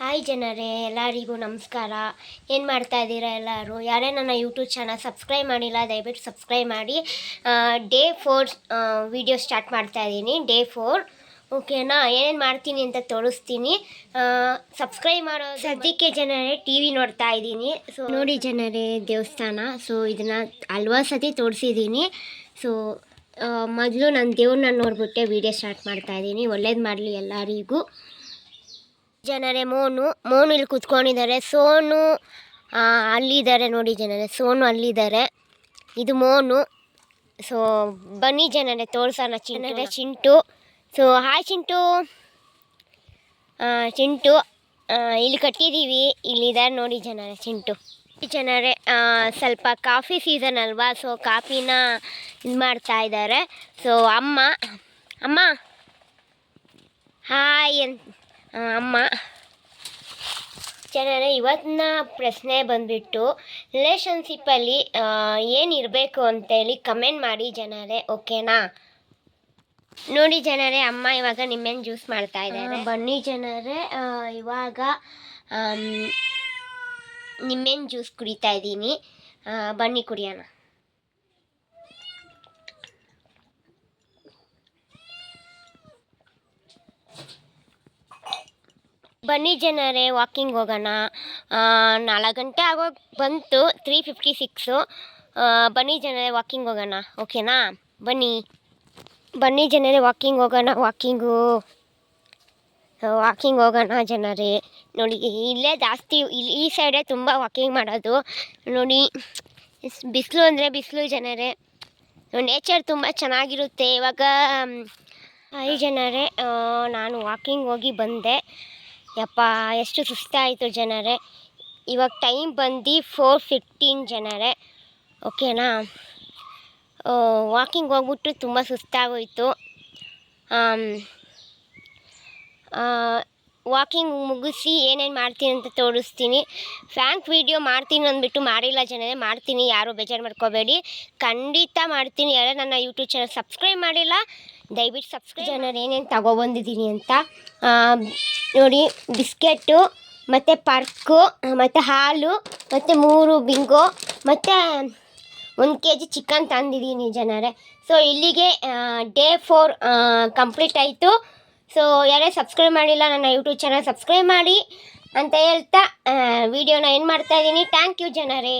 Hi ಜನರೇ ಎಲ್ಲರಿಗೂ ನಮಸ್ಕಾರ. ಏನು ಮಾಡ್ತಾ ಇದ್ದೀರಾ ಎಲ್ಲರೂ? ಯಾರೇ ನನ್ನ ಯೂಟ್ಯೂಬ್ ಚಾನಲ್ ಸಬ್ಸ್ಕ್ರೈಬ್ ಮಾಡಿಲ್ಲ ದಯವಿಟ್ಟು ಸಬ್ಸ್ಕ್ರೈಬ್ ಮಾಡಿ. ಡೇ ಫೋರ್ ವಿಡಿಯೋ ಸ್ಟಾರ್ಟ್ ಮಾಡ್ತಾ ಇದ್ದೀನಿ. ಡೇ ಫೋರ್ ಓಕೆನಾ ಏನೇನು ಮಾಡ್ತೀನಿ ಅಂತ ತೋರಿಸ್ತೀನಿ. ಸಬ್ಸ್ಕ್ರೈಬ್ ಮಾಡೋ ಸದ್ಯಕ್ಕೆ ಜನರೇ ಟಿ ವಿ ನೋಡ್ತಾ ಇದ್ದೀನಿ. ಸೊ ನೋಡಿ ಜನರೇ ದೇವಸ್ಥಾನ. ಸೊ ಇದನ್ನು ಹಲ್ವಾ ಸತಿ ತೋರಿಸಿದ್ದೀನಿ. ಸೊ ಮೊದಲು ನಾನು ದೇವ್ರನ್ನ ನೋಡ್ಬಿಟ್ಟೆ ವಿಡಿಯೋ ಸ್ಟಾರ್ಟ್ ಮಾಡ್ತಾ ಇದ್ದೀನಿ. ಒಳ್ಳೇದು ಮಾಡಲಿ ಎಲ್ಲರಿಗೂ. ಜನರೇ ಮೋನು ಮೋನು ಇಲ್ಲಿ ಕುತ್ಕೊಂಡಿದ್ದಾರೆ. ಸೋನು ಅಲ್ಲಿದ್ದಾರೆ ನೋಡಿ ಜನರೇ ಸೋನು ಅಲ್ಲಿದ್ದಾರೆ. ಇದು ಮೋನು. ಸೊ ಬನ್ನಿ ಜನರೇ ತೋರ್ಸೋಣ ಚಿನ್ನರೆ Chintu. So hi Chintu. Chintu ಇಲ್ಲಿ ಕಟ್ಟಿದ್ದೀವಿ. ಇಲ್ಲಿದ್ದಾರೆ ನೋಡಿ ಜನರೇ ಚಿಂಟು. ಈ ಜನರೇ ಸ್ವಲ್ಪ ಕಾಫಿ ಸೀಸನ್ ಅಲ್ವಾ? ಸೊ ಕಾಫಿನ ಇದು ಮಾಡ್ತಾ ಇದ್ದಾರೆ. ಸೊ ಅಮ್ಮ ಅಮ್ಮ. ಹಾಯ್ ಅಂತ. ಅಮ್ಮ. ಜನರೇ ಇವತ್ತಿನ ಪ್ರಶ್ನೆ ಬಂದುಬಿಟ್ಟು ರಿಲೇಷನ್ಶಿಪ್ಪಲ್ಲಿ ಏನಿರಬೇಕು ಅಂತೇಳಿ ಕಮೆಂಟ್ ಮಾಡಿ ಜನರೇ ಓಕೆನಾ ನೋಡಿ ಜನರೇ ಅಮ್ಮ ಇವಾಗ ನಿಮ್ಮೇನು ಜ್ಯೂಸ್ ಮಾಡ್ತಾ ಇದ್ದಾರೆ. ಬನ್ನಿ ಜನರೇ ಇವಾಗ ನಿಮ್ಮೇನು ಜ್ಯೂಸ್ ಕುಡಿತಾ ಇದ್ದೀನಿ. ಬನ್ನಿ ಕುಡಿಯೋಣ. ಬನ್ನಿ ಜನರೇ ವಾಕಿಂಗ್ ಹೋಗೋಣ. ನಾಲ್ಕು ಗಂಟೆ ಆಗೋ ಬಂತು ತ್ರೀ ಫಿಫ್ಟಿ ಸಿಕ್ಸು ಬನ್ನಿ ಜನರೇ ವಾಕಿಂಗ್ ಹೋಗೋಣ. ಓಕೆನಾ ಬನ್ನಿ. ಬನ್ನಿ ಜನರೇ ವಾಕಿಂಗ್ ಹೋಗೋಣ ವಾಕಿಂಗು ವಾಕಿಂಗ್ ಹೋಗೋಣ ಜನರೇ. ನೋಡಿ, ಇಲ್ಲೇ ಜಾಸ್ತಿ, ಇಲ್ಲಿ ಈ ಸೈಡೇ ತುಂಬ ವಾಕಿಂಗ್ ಮಾಡೋದು. ನೋಡಿ ಬಿಸಿಲು ಅಂದರೆ ಬಿಸಿಲು ಜನರೇ. ನೇಚರ್ ತುಂಬ ಚೆನ್ನಾಗಿರುತ್ತೆ. ಇವಾಗ ಐ ಜನರೇ. ನಾನು ವಾಕಿಂಗ್ ಹೋಗಿ ಬಂದೆ. ಯಪ್ಪ, ಎಷ್ಟು ಸುಸ್ತಾಯಿತು ಜನರೇ. ಇವಾಗ ಟೈಮ್ ಬಂದು ಫೋರ್ ಫಿಫ್ಟೀನ್ ಜನರೇ. ಓಕೆನಾ? ವಾಕಿಂಗ್ ಹೋಗ್ಬಿಟ್ಟು ತುಂಬ ಸುಸ್ತಾಗೋಯಿತು. ವಾಕಿಂಗ್ ಮುಗಿಸಿ ಏನೇನು ಮಾಡ್ತೀನಿ ಅಂತ ತೋರಿಸ್ತೀನಿ. ಫ್ಯಾಂಕ್ ವೀಡಿಯೋ ಮಾಡ್ತೀನಿ ಅಂದ್ಬಿಟ್ಟು ಮಾಡಿಲ್ಲ ಜನರೇ, ಮಾಡ್ತೀನಿ. ಯಾರೂ ಬೇಜಾರು ಮಾಡ್ಕೋಬೇಡಿ. ಖಂಡಿತ ಮಾಡ್ತೀನಿ. ಯಾರೇ ನನ್ನ ಯೂಟ್ಯೂಬ್ ಚಾನಲ್ ಸಬ್ಸ್ಕ್ರೈಬ್ ಮಾಡಿಲ್ಲ ದಯವಿಟ್ಟು ಸಬ್ಸ್ಕ್ರೈಬ್ ಏನೇನು ತಗೊಬಂದಿದ್ದೀನಿ ಅಂತ ನೋಡಿ ಬಿಸ್ಕೆಟ್ಟು ಮತ್ತು ಪರ್ಕು, ಮತ್ತು ಹಾಲು, ಮತ್ತು ಮೂರು ಬಿಂಗೋ, ಮತ್ತು ಒಂದು ಕೆ ಜಿ ಚಿಕನ್ ತಂದಿದ್ದೀನಿ ಜನರೇ. ಸೊ ಇಲ್ಲಿಗೆ ಡೇ ಫೋರ್ ಕಂಪ್ಲೀಟ್ ಆಯಿತು. ಸೊ ಯಾರೇ ಸಬ್ಸ್ಕ್ರೈಬ್ ಮಾಡಿಲ್ಲ, ನನ್ನ ಯೂಟ್ಯೂಬ್ ಚಾನಲ್ ಸಬ್ಸ್ಕ್ರೈಬ್ ಮಾಡಿ ಅಂತ ಹೇಳ್ತಾ ವಿಡಿಯೋನ ಏನು ಮಾಡ್ತಾ ಇದ್ದೀನಿ. ಥ್ಯಾಂಕ್ ಯು ಜನರೇ.